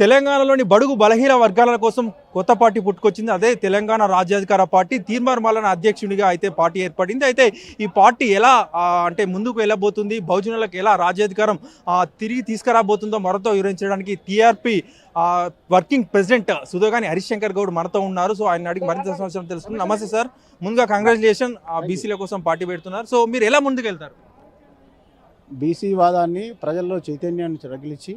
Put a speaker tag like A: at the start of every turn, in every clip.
A: తెలంగాణలోని బడుగు బలహీన వర్గాల కోసం కొత్త పార్టీ పుట్టుకొచ్చింది. అదే తెలంగాణ రాజ్యాధికార పార్టీ తీర్మార్ మల్లన అధ్యక్షుడిగా అయితే పార్టీ ఏర్పడింది. అయితే ఈ పార్టీ ఎలా అంటే ముందుకు వెళ్ళబోతుంది? బహుజనులకు ఎలా రాజ్యాధికారం తిరిగి తీసుకురాబోతుందో మరొతో వివరించడానికి TRP working president Sudhagani Harishankar Goud మనతో ఉన్నారు. సో ఆయన అడిగి మరింత సంవత్సరం తెలుసుకుంది. నమస్తే సార్. ముందుగా కంగ్రాచులేషన్ బీసీల కోసం పార్టీ పెడుతున్నారు. సో మీరు ఎలా ముందుకు వెళ్తారు
B: బీసీ వాదాన్ని ప్రజల్లో చైతన్యాన్ని రగిలించి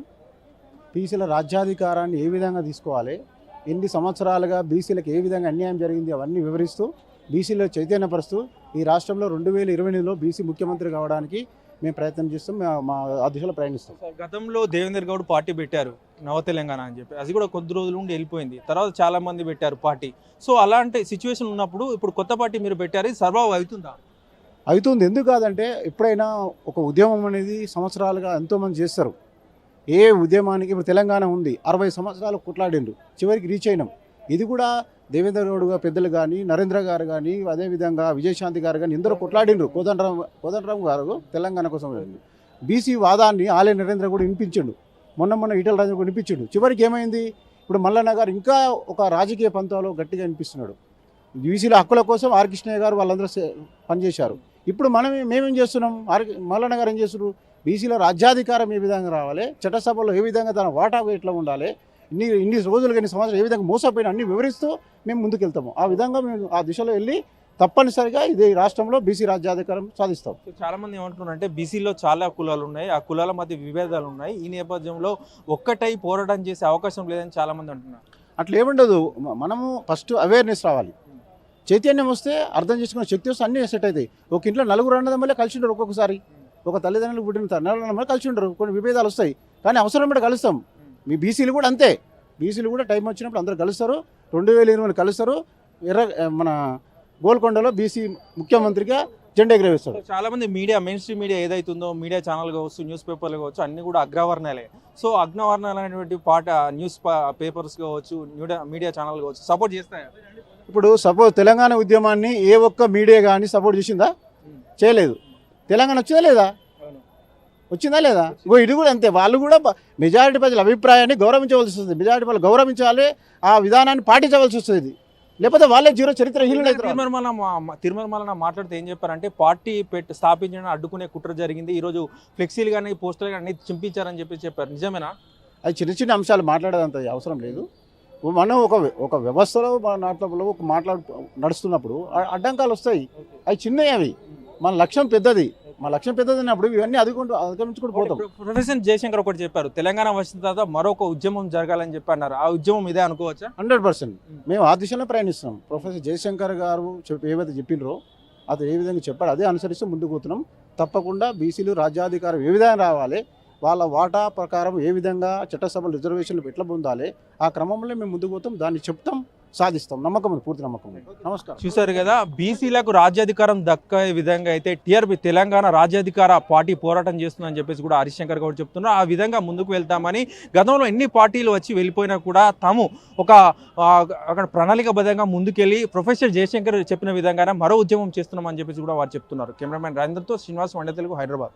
B: బీసీల రాజ్యాధికారాన్ని ఏ విధంగా తీసుకోవాలి? ఎన్ని సంవత్సరాలుగా బీసీలకు ఏ విధంగా అన్యాయం జరిగింది? అవన్నీ వివరిస్తూ బీసీలో చైతన్యపరుస్తూ ఈ రాష్ట్రంలో రెండు వేల ఇరవై ఎనిమిదిలో బీసీ ముఖ్యమంత్రి కావడానికి మేము ప్రయత్నం చేస్తాం మా- మా ఆ దిశలో ప్రయాణిస్తాం.
A: గతంలో దేవేందర్ గౌడ్ పార్టీ పెట్టారు నవ తెలంగాణ అని చెప్పి. అది కూడా కొద్ది రోజుల నుండి వెళ్ళిపోయింది. తర్వాత చాలా మంది పెట్టారు పార్టీ. సో అలాంటి సిచ్యువేషన్ ఉన్నప్పుడు ఇప్పుడు కొత్త పార్టీ మీరు పెట్టారు సర్వావ్ అవుతుందా?
B: అవుతుంది. ఎందుకు కాదంటే ఎప్పుడైనా ఒక ఉద్యమం అనేది సంవత్సరాలుగా ఎంతోమంది చేస్తారు. ఏ ఉద్యమానికి ఇప్పుడు తెలంగాణ ఉంది అరవై సంవత్సరాలు కొట్లాడిండ్రు చివరికి రీచ్ అయినాం. ఇది కూడా దేవేంద్ర గౌడ్ గారు పెద్దలు కానీ నరేంద్ర గారు కానీ అదేవిధంగా విజయశాంతి గారు కానీ ఎందరో కొట్లాడిండ్రు. కోదండరామ్ కోదండరామ్ గారు తెలంగాణ కోసం బీసీ వాదాన్ని ఆలయ నరేంద్ర కూడా వినిపించిండు. మొన్న మొన్న ఈటల రాజు కూడా వినిపించిండు. చివరికి ఏమైంది? ఇప్పుడు మల్లన్న గారు ఇంకా ఒక రాజకీయ పంతాలో గట్టిగా వినిపిస్తున్నాడు. బీసీల హక్కుల కోసం ఆర్ కృష్ణయ్య గారు వాళ్ళందరూ పనిచేశారు. ఇప్పుడు మనం మేమేం చేస్తున్నాం? ఆర్ మల్లన్న గారు ఏం చేస్తున్నారు బీసీలో రాజ్యాధికారం ఏ విధంగా రావాలి? చట్టసభలో ఏ విధంగా తన వాటా ఎట్లా ఉండాలి? ఇన్ని ఇన్ని రోజులు కానీ సంవత్సరాలు ఏ విధంగా మోసపోయిన అన్ని వివరిస్తూ మేము ముందుకెళ్తాము. ఆ విధంగా మేము ఆ దిశలో వెళ్ళి తప్పనిసరిగా ఇది రాష్ట్రంలో బీసీ రాజ్యాధికారం సాధిస్తాం.
A: చాలా మంది ఏమంటున్నారు అంటే బీసీలో చాలా కులాలు ఉన్నాయి. ఆ కులాల మధ్య విభేదాలు ఉన్నాయి. ఈ నేపథ్యంలో ఒక్కటై పోరాటం చేసే అవకాశం లేదని చాలా మంది అంటున్నారు.
B: అట్లా ఏముండదు. మనము ఫస్ట్ అవేర్నెస్ రావాలి. చైతన్యం వస్తే అర్థం చేసుకునే శక్తి వస్తే అన్నీ సెట్ అవుతాయి. ఒక ఇంట్లో నలుగురు అన్నదమ్ములే కలిసి ఉండరు ఒక్కొక్కసారి. ఒక తల్లిదండ్రులు పుట్టిన త- నలుగురు అన్నదమ్ములు కలిసి ఉండరు కొన్ని విభేదాలు వస్తాయి. కానీ అవసరం పడి కలుస్తాం? మీ బీసీలు కూడా అంతే. బీసీలు కూడా టైం వచ్చినప్పుడు అందరూ కలుస్తారు. రెండు వేల ఇరవై కలుస్తారు. ఎర్ర మన గోల్కొండలో బీసీ ముఖ్యమంత్రిగా జెండా ఎగరవేస్తారు.
A: చాలా మంది మీడియా మెయిన్ స్ట్రీమ్ మీడియా ఏదైతుందో మీడియా ఛానల్ కావచ్చు న్యూస్ పేపర్లు కావచ్చు అన్ని కూడా అగ్రవర్ణాలే. సో అగ్రవర్ణాలు అనేటువంటి పాట న్యూస్ పేపర్స్ కావచ్చు మీడియా ఛానల్ కావచ్చు సపోర్ట్ చేస్తాయా?
B: ఇప్పుడు సపోజ్ తెలంగాణ ఉద్యమాన్ని ఏ ఒక్క మీడియా కానీ సపోర్ట్ చేసిందా? చేయలేదు. తెలంగాణ వచ్చిందా లేదా? వచ్చిందా లేదా? ఇంకో ఇది కూడా అంతే. వాళ్ళు కూడా మెజారిటీ ప్రజల అభిప్రాయాన్ని గౌరవించవలసి వస్తుంది. మెజారిటీ వాళ్ళు గౌరవించాలి ఆ విధానాన్ని పాటించవలసి వస్తుంది. లేకపోతే వాళ్ళే జీరో అవుతారు.
A: తిరుమల తిరుమల మాట్లాడితే ఏం చెప్పారంటే పార్టీ పెట్టి స్థాపించడం అడ్డుకునే కుట్ర జరిగింది. ఈ రోజు ఫ్లెక్సీలు కానీ పోస్టర్లు కానీ చింపించారని చెప్పి చెప్పారు. నిజమేనా?
B: అది చిన్న చిన్న అంశాలు మాట్లాడేదంత అవసరం లేదు. మనం ఒక ఒక వ్యవస్థలో మన నాట్లో ఒక మాట్లాడు నడుస్తున్నప్పుడు అడ్డంకాలు వస్తాయి. అవి చిన్నవి అవి. మన లక్ష్యం పెద్దది. మన లక్ష్యం పెద్దది అన్నప్పుడు ఇవన్నీ అదుకుంటూ అధిగమించుకుంటూ పోతాం.
A: ప్రొఫెసర్ జయశంకర్ ఒకటి చెప్పారు తెలంగాణ వచ్చిన తర్వాత మరొక ఉద్యమం జరగాలని చెప్పి అన్నారు ఆ ఉద్యమం ఇదే అనుకోవచ్చా?
B: Hundred percent. మేము ఆ దిశలో ప్రయాణిస్తున్నాం. ప్రొఫెసర్ జయశంకర్ గారు చెప్పి ఏవైతే చెప్పినరో అది ఏ విధంగా చెప్పాడు అదే అనుసరిస్తూ ముందుకు పోతున్నాం. తప్పకుండా బీసీలు రాజ్యాధికారం ఏ విధంగా రావాలి వాళ్ళ వాటా ప్రకారం ఏ విధంగా చట్టసభలు రిజర్వేషన్లు ఎట్లా పొందాలి ఆ క్రమంలో మేము ముందుకు పోతాం. దాన్ని చెప్తాం. సాధిస్తాం. నమ్మకం పూర్తి నమ్మకం నమస్కారం.
A: చూశారు కదా బీసీలకు రాజ్యాధికారం దక్కే విధంగా అయితే టీఆర్పీ తెలంగాణ రాజ్యాధికార పార్టీ పోరాటం చేస్తుందని చెప్పేసి కూడా హరిశంకర్ గౌడ్ చెప్తున్నారు. ఆ విధంగా ముందుకు వెళ్తామని గతంలో ఎన్ని పార్టీలు వచ్చి వెళ్ళిపోయినా కూడా తాము ఒక అక్కడ ప్రణాళికబద్ధంగా ముందుకెళ్ళి ప్రొఫెసర్ జయశంకర్ చెప్పిన విధంగానే మరో ఉద్యమం చేస్తున్నామని చెప్పేసి కూడా వారు చెప్తున్నారు. కెమెరామెన్ రాజేంద్రతో శ్రీనివాస్ వండే తెలుగు హైదరాబాద్.